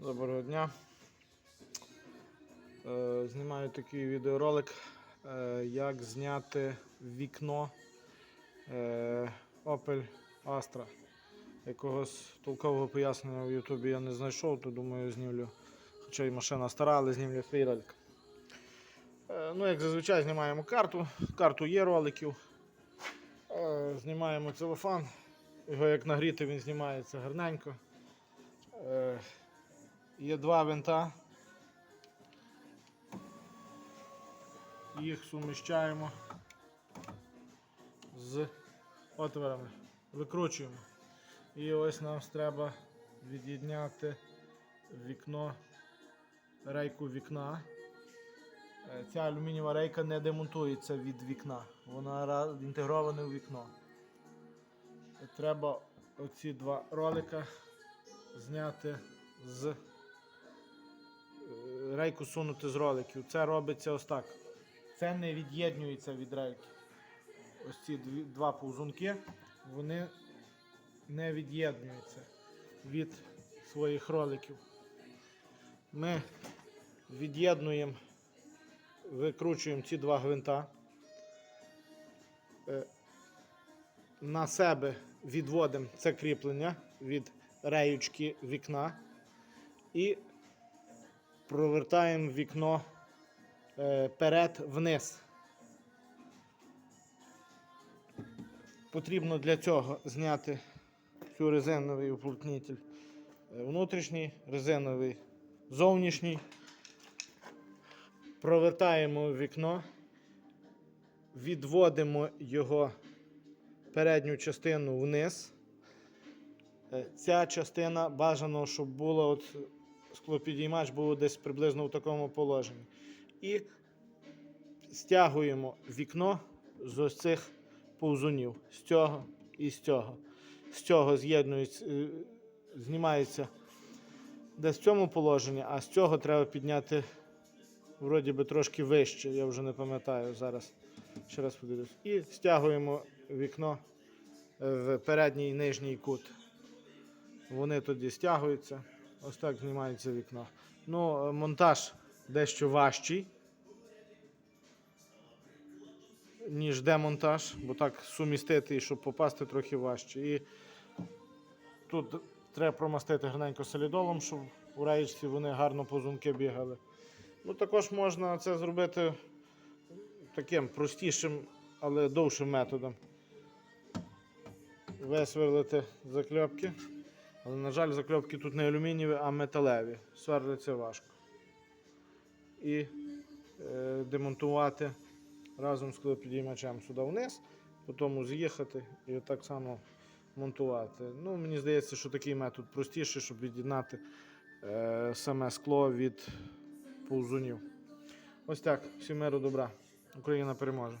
Доброго дня. Е, Знімаю такий відеоролик, е, як зняти вікно е, Opel Astra. Якогось толкового пояснення в Ютубі я не знайшов, то думаю, знімлю. Хоча і машина стара, але знімлю свій ролик. Ну, як зазвичай, знімаємо карту. Карту є роликів. Знімаємо целофан. Його як нагріти, він знімається гарненько. Є два винта. Їх суміщаємо з отворами. Викручуємо. І ось нам треба від'єдняти вікно, рейку вікна. Е, Ця алюмінієва рейка не демонтується від вікна. Вона інтегрована у вікно. Треба оці два ролика зняти з рейку сунути з роликів. Це робиться ось так. Це не від'єднюється від рейки. Ось ці два повзунки, вони не від'єднуються від своїх роликів. Ми від'єднуємо, викручуємо ці два гвинта. Е, На себе відводимо це кріплення від реючки вікна і провертаємо вікно е, перед вниз. Потрібно для цього зняти цю резиновий уплотнитель е, внутрішній, резиновий зовнішній. Провертаємо вікно, відводимо його передню частину вниз. Е, Ця частина бажано, щоб була от склопідіймач було десь приблизно в такому положенні. І стягуємо вікно з ось цих повзунів. З цього і з цього. З цього з'єднується, е, знімається десь в цьому положенні, а з цього треба підняти вроді би трошки вище, я вже не пам'ятаю зараз. Ще раз подивлюсь. І стягуємо вікно е, в передній і нижній кут. Вони тоді стягуються. Ось так знімається вікно. Ну, е, монтаж дещо важчий, ніж демонтаж, бо так сумістити і щоб попасти трохи важче. І тут треба промастити гарненько солідолом, щоб у реєчці вони гарно позумки бігали. Ну, також можна це зробити таким простішим, але довшим методом. Висверлити закльопки. Але, на жаль, закльопки тут не алюмінієві, а металеві. Сверлиться важко. І е, демонтувати разом з клопідіймачем сюди вниз, потім з'їхати і так само монтувати. Ну, Мені здається, що такий метод простіший, щоб від'єднати е, саме скло від повзунів. Ось так. Всім миру добра. Україна переможе.